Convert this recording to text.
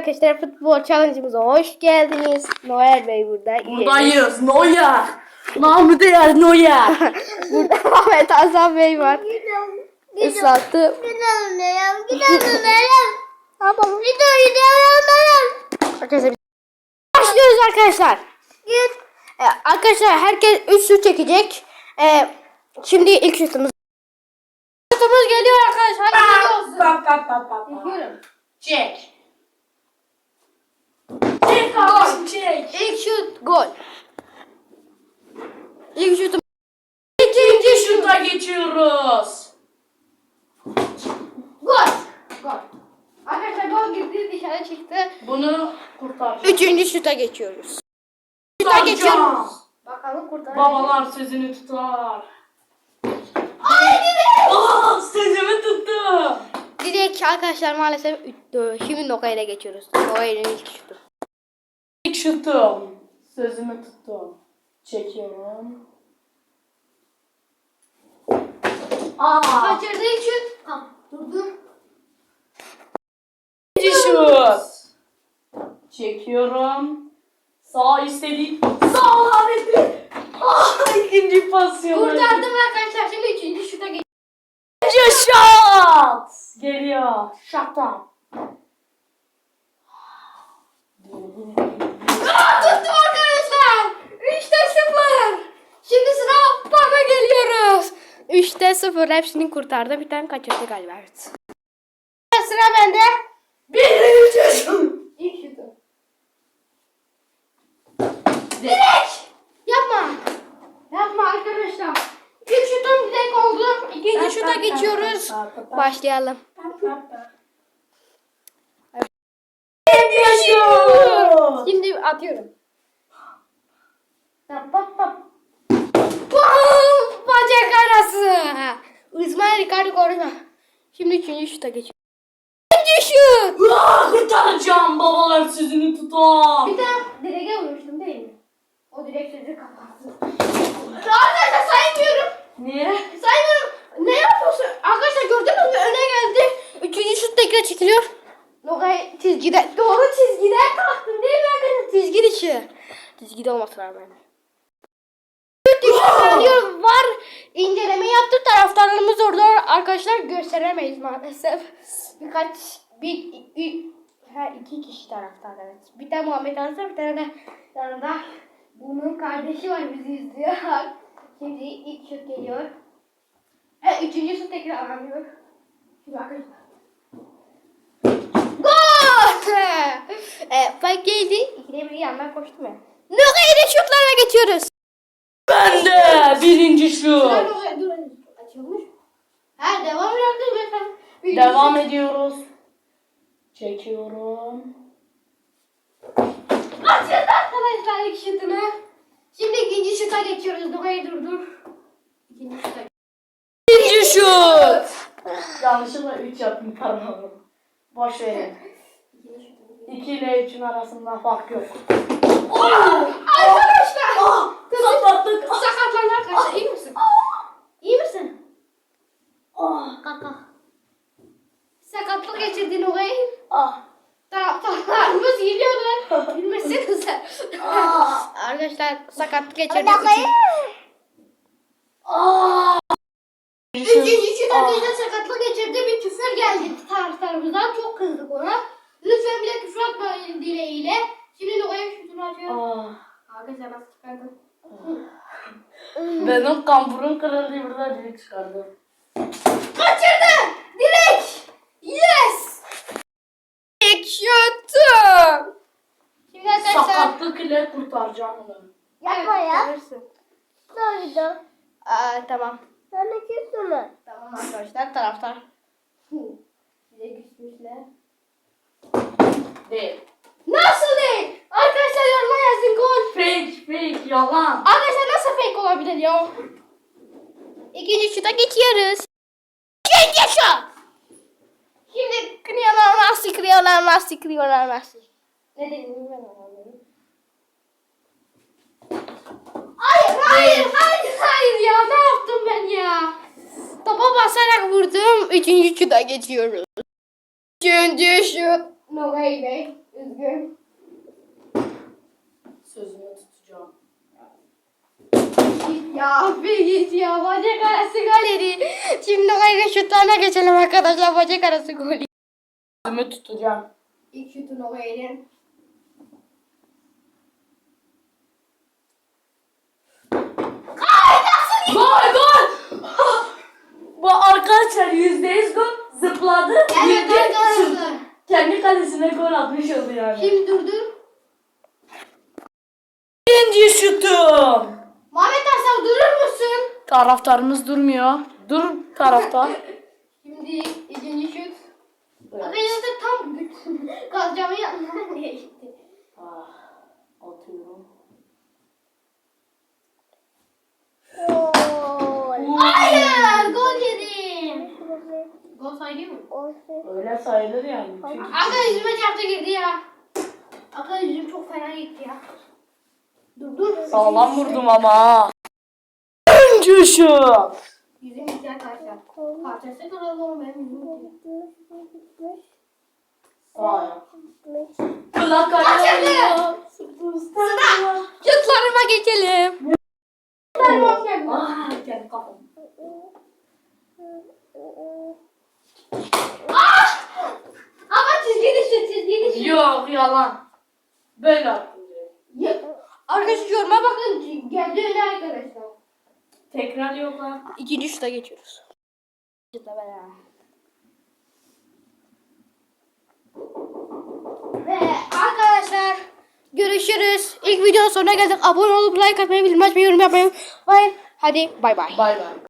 Arkadaşlar futbol challenge'ımıza hoş geldiniz. Noel Bey burada. Buradayız. Noya. Namı değer Noya. burada Ahmet Hasan Bey var. Islattı. Gidelim, gidelim. Ne yapalım? Gidelim, gidelim. Arkadaşlar başlıyoruz arkadaşlar. Git. Ee, arkadaşlar herkes 3 şut çekecek. Ee, şimdi ilk şutumuz. Şutumuz geliyor arkadaşlar. Hadi olsun. Bak bak bak bak. Çekiyorum. Çek. Çek kardeşim çek. İlk şut gol. İlk şutum. İkinci şuta geçiyoruz. Gol. Gol. Arkadaşlar gol girdi dışarı çıktı. Bunu kurtar. Üçüncü şuta geçiyoruz. Şuta geçiyoruz. Bakalım kurtar. Babalar sözünü tutar. Aa, sözümü tuttu. Direkt arkadaşlar maalesef üç- dö- şimdi Nokay'la geçiyoruz. Nokay'ın ilk şutu. İlk şutum. Sözümü tuttum. Çekiyorum. Aa, Kaçırdı ilk şut. Tamam. Durdum. ikinci şut. Çekiyorum. Sağ istedi. Sağ lanetli. Ah, ikinci pasyon. Kurtardım arkadaşlar. Şimdi üçüncü şuta geçiyoruz. İkinci şut. Geliyor. Şaptan. Tuttum arkadaşlar. Üçte sıfır. Şimdi sıra bana geliyoruz. Üçte sıfır. Hepsini kurtardı. Bir tane kaçırdı galiba. Evet. Sıra bende. Birinci şut. İlk şutu. Direkt. Yapma. Yapma arkadaşlar. İlk şutum direkt oldu. İkinci şuta geçiyoruz. Başlayalım. İkinci şut. Şimdi atıyorum. Tap tap tap. Bam! Bacak arası. İsmail Ricardo koruma. Şimdi üçüncü şuta geçiyorum. İkinci şut. Ah, kurtaracağım babalar sözünü tutar. Bir daha direğe vurmuştum değil mi? O direk sözü kapattı. Arkadaşlar saymıyorum. Niye? Saymıyorum. Ne yapıyorsun? Arkadaşlar gördünüz mü? Öne geldi. Üçüncü şut tekrar çekiliyor. Nokay çizgide. Doğru çizgiden kalktım değil mi arkadaşlar? Çizgi dışı. Çizgide olması rağmen. Şut dışı var. İnceleme yaptı. Taraftarlarımız orada arkadaşlar gösteremeyiz maalesef. Birkaç bir, bir ha, iki kişi taraftar evet. Bir tane Muhammed Hasan bir tane de yanında bunun kardeşi var bizi izliyor. Şimdi ilk şut geliyor. E, üçüncü şut tekrar aranıyor. Şimdi arkadaşlar. Gol! e, Fark geldi. İkide bir yandan koştum ya. Nokayla şutlara geçiyoruz. Ben de birinci şut. Dur, dur, dur. Açılmış. Ha devam ediyoruz efendim. Devam ediyoruz. Çekiyorum. Açıldı arkadaşlar ilk şutunu. Şimdi ikinci şuta geçiyoruz. Nokayı durdur. İkinci şuta. İkinci şut. Yanlışlıkla 3 yaptım pardon. Boş verin. İkinci şuta. 2 ile 3'ün arasında fark yok. Arkadaşlar. Ah, Sakatlık. Ah, Sakatlandı arkadaşlar. İyi misin? Ah, Kaka. Sakatlık geçirdin Nokayı. ah. Taraftarlarımız geliyorlar. Bilmesenize. Ah. Arkadaşlar sakatlık geçirdik. Bakayım. Ah. Üçüncü arkadaşlar sakatlık geçirdi. Bir küfür geldi taraftarımızdan. Çok kızdık ona. Lütfen bir de küfür atmayın dileğiyle. Şimdi Nokay'a şutunu atıyor. Ah. Arkadaşlar nasıl çıkardı? Benim kamburun kırıldı burada direkt çıkardım. Kaçırdı! Direkt! Yes! İlk şutum! Şimdi arkadaşlar... Sakatlık ile kurtaracağım onu. Yapma ya. görürsün. Doğru. Aa, tamam. Sana küstü mü? Tamam arkadaşlar taraftar. Bize küsmüşler. Değil. Nasıl değil? Arkadaşlar yoruma yazın gol. Fake fake yalan. Arkadaşlar nasıl fake olabilir ya? İkinci şuta geçiyoruz. İkinci şut. Şimdi kırıyorlar Messi, kırıyorlar Messi, kırıyorlar Messi. Ne dediğimi ben anlamadım. Hayır, hayır, hayır, hayır ya. Ne yaptım ben ya? Topa basarak vurdum. Üçüncü şuta geçiyoruz. Üçüncü şut. Nogay Bey. Üzgün. Sözümü tutacağım. Git ya bir git ya. Bacak arası gol yedi. Şimdi Nogay'ın şutlarına geçelim arkadaşlar. Bacak arası gol yedi. Sözümü tutacağım. İlk şutu Nogay'ın. Gol gol! Bu arkadaşlar yüzde yüz gol zıpladı. Evet gitti, arkadaşlar. Kendi kalesine gol atmış oldu yani. Şimdi durdur. İkinci şutum. Arslan durur musun? Taraftarımız durmuyor. Dur taraftar. Şimdi ikinci şut. Arkadaşlar tam kalacağımın yanından geçti. Ah, atıyorum. Gol. Hayır gol yedim. Gol sayılıyor mu? Öyle sayılır yani. Çünkü Aga yüzüme çarptı girdi ya. Aga yüzüm çok fena gitti ya. Dur dur. sağlam vurdum ama. Üçüncü şut. Yüzüm gitti arkadaşlar. Parçası kırıldı ama benim yüzüm. Kulak ayağı. Şutlarıma geçelim. Ah, kendi kafam. Ama çizgi dışı çizgi dışı. Yok yalan. Böyle attım Arkadaşlar yoruma bakın. Geldi öyle arkadaşlar. Tekrar yok lan. İkinci şuta geçiyoruz. Şuta beraber. Ve arkadaşlar görüşürüz. İlk videonun sonuna geldik. Abone olup like atmayı, bildirim açmayı, yorum yapmayı unutmayın. Hadi bay bay. Bay bay.